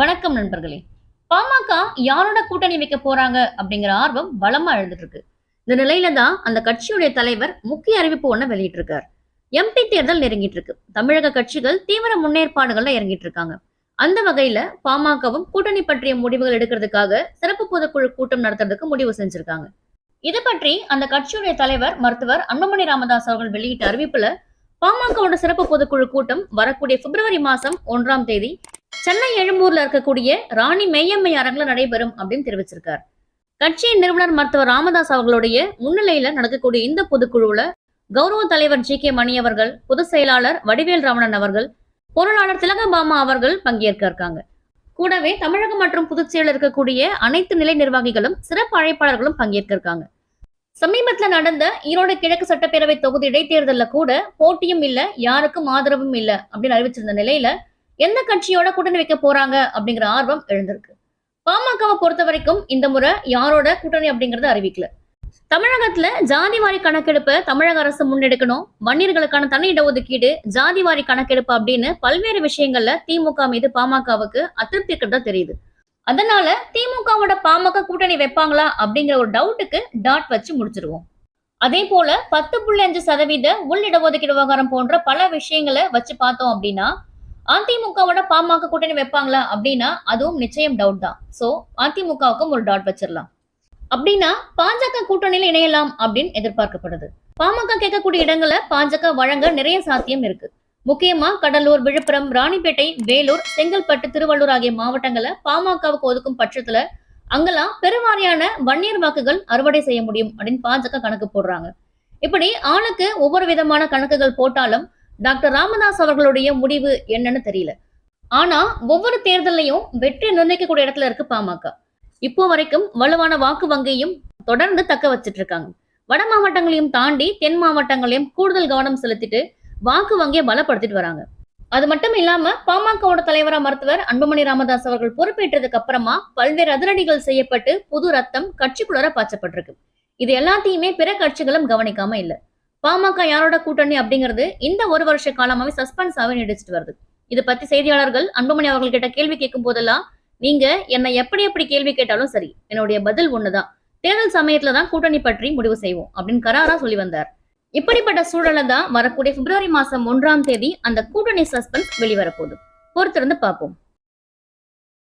வணக்கம் நண்பர்களே. பாமக யாரோட கூட்டணி வைக்க போறாங்க அப்படிங்கிற ஆர்வம் பலமா எழுந்துட்டு இருக்கு. இந்த நிலையில தான் அந்த கட்சியுடைய தலைவர் முக்கிய அறிவிப்பு ஒண்ண வெளியிட்டிருக்கார். எம்பி தேர்தல் நெருங்கிட்டு இருக்கு. தமிழக கட்சிகள் தீவிர முன்னேற்பாடுகள்ல இறங்கிட்டு இருக்காங்க. அந்த வகையில பாமகவும் கூட்டணி பற்றிய முடிவுகள் எடுக்கிறதுக்காக சிறப்பு பொதுக்குழு கூட்டம் நடத்துறதுக்கு முடிவு செஞ்சிருக்காங்க. இது பற்றி அந்த கட்சியுடைய தலைவர் மருத்துவர் அன்புமணி ராமதாஸ் அவர்கள் வெளியிட்ட அறிவிப்புல பாமகவோட சிறப்பு பொதுக்குழு கூட்டம் வரக்கூடிய பிப்ரவரி மாசம் ஒன்றாம் தேதி சென்னை எழும்பூர்ல இருக்கக்கூடிய ராணி மெய்யம்மை அரங்கில் நடைபெறும் அப்படின்னு தெரிவிச்சிருக்கார். கட்சியின் நிறுவனர் மருத்துவர் ராமதாஸ் அவர்களுடைய முன்னிலையில நடக்கக்கூடிய இந்த பொதுக்குழுவுல கௌரவ தலைவர் ஜி கே மணி அவர்கள் பொதுச் செயலாளர் வடிவேல் ராமணன் அவர்கள் பொருளாளர் திலகபாமா அவர்கள் பங்கேற்க இருக்காங்க. கூடவே தமிழகம் மற்றும் புதுச்சேரியில் இருக்கக்கூடிய அனைத்து நிலை நிர்வாகிகளும் சிறப்பு அழைப்பாளர்களும் பங்கேற்க இருக்காங்க. சமீபத்துல நடந்த ஈரோடு கிழக்கு சட்டப்பேரவை தொகுதி இடைத்தேர்தலில் கூட போட்டியும் இல்ல யாருக்கும் ஆதரவும் இல்ல அப்படின்னு அறிவிச்சிருந்த நிலையில எந்த கட்சியோட கூட்டணி வைக்க போறாங்க அப்படிங்கிற ஆர்வம் எழுந்திருக்கு. பாமகவை பொறுத்த வரைக்கும் இந்த முறை யாரோட கூட்டணி அப்படிங்கறத அறிவிக்கல. தமிழகத்துல ஜாதிவாரி கணக்கெடுப்பை தமிழக அரசு முன்னெடுக்கணும். வன்னியர்களுக்கான தனி இடஒதுக்கீடு ஜாதிவாரி கணக்கெடுப்பு அப்படின்னு பல்வேறு விஷயங்கள்ல திமுக மீது பாமகவுக்கு அதிருப்தி இருக்கிறதா தெரியுது. அதனால திமுகவோட பாமக கூட்டணி வைப்பாங்களா அப்படிங்கிற ஒரு டவுட்டுக்கு டாட் வச்சு முடிச்சிருவோம். அதே போல பத்து புள்ளி அஞ்சு சதவீத உள் இடஒதுக்கீடு விவகாரம் போன்ற பல விஷயங்களை வச்சு பார்த்தோம் அப்படின்னா அதிமுகவோட பாமக கூட்டணி வைப்பாங்களா அப்படின்னா அதுவும் நிச்சயம் டவுட் தான். சோ அதிமுகவுக்கும் ஒரு டாட் வச்சிடலாம். அப்படின்னா பாஜக கூட்டணியில இணையலாம் அப்படின்னு எதிர்பார்க்கப்படுது. பாமக கேட்கக்கூடிய இடங்களை பாஜக வழங்க நிறைய சாத்தியம் இருக்கு. முக்கியமா கடலூர் விழுப்புரம் ராணிப்பேட்டை வேலூர் செங்கல்பட்டு திருவள்ளூர் ஆகிய மாவட்டங்களை பாமகவுக்கு ஒதுக்கும் பட்சத்துல அங்கெல்லாம் பெருவாரியான வன்னியர் வாக்குகள் அறுவடை செய்ய முடியும் அப்படின்னு பாஜக கணக்கு போடுறாங்க. இப்படி ஆளுக்கு ஒவ்வொரு விதமான கணக்குகள் போட்டாலும் டாக்டர் ராமதாஸ் அவர்களுடைய முடிவு என்னன்னு தெரியல. ஆனா ஒவ்வொரு தேர்தலையும் வெற்றி நிர்ணயிக்கக்கூடிய இடத்துல இருக்கு பாமக. இப்போ வரைக்கும் வலுவான வாக்கு வங்கியும் தொடர்ந்து தக்க வச்சிட்டு இருக்காங்க. வட மாவட்டங்களையும் தாண்டி தென் மாவட்டங்களையும் கூடுதல் கவனம் செலுத்திட்டு வாக்கு வங்கியை பலப்படுத்திட்டு வராங்க. அது மட்டும் இல்லாம பாமகவோட தலைவரா மருத்துவர் அன்புமணி ராமதாஸ் அவர்கள் பொறுப்பேற்றதுக்கு அப்புறமா பல்வேறு அதிரடிகள் செய்யப்பட்டு புது ரத்தம் கட்சிக்குள்ளர பாய்ச்சப்பட்டிருக்கு. இது எல்லாத்தையுமே பிற கட்சிகளும் கவனிக்காம இல்ல. பாமக யாரோட கூட்டணி அப்படிங்கிறது இந்த ஒரு வருஷ காலமாவே சஸ்பென்ஸாவே நீடிச்சிட்டு வருது. இது பத்தி செய்தியாளர்கள் அன்புமணி அவர்கள் கிட்ட கேள்வி கேட்கும் போதெல்லாம் நீங்க என்னை எப்படி எப்படி கேள்வி கேட்டாலும் சரி என்னுடைய பதில் ஒண்ணுதான். தேர்தல் சமயத்துல தான் கூட்டணி பற்றி முடிவு செய்வோம் அப்படின்னு கராரா சொல்லி வந்தார். இப்படிப்பட்ட சூழல்ல தான் வரக்கூடிய பிப்ரவரி மாசம் ஒன்றாம் தேதி அந்த கூட்டணி சஸ்பென்ஸ் வெளிவரப்போகுது. பொறுத்திருந்து பார்ப்போம்.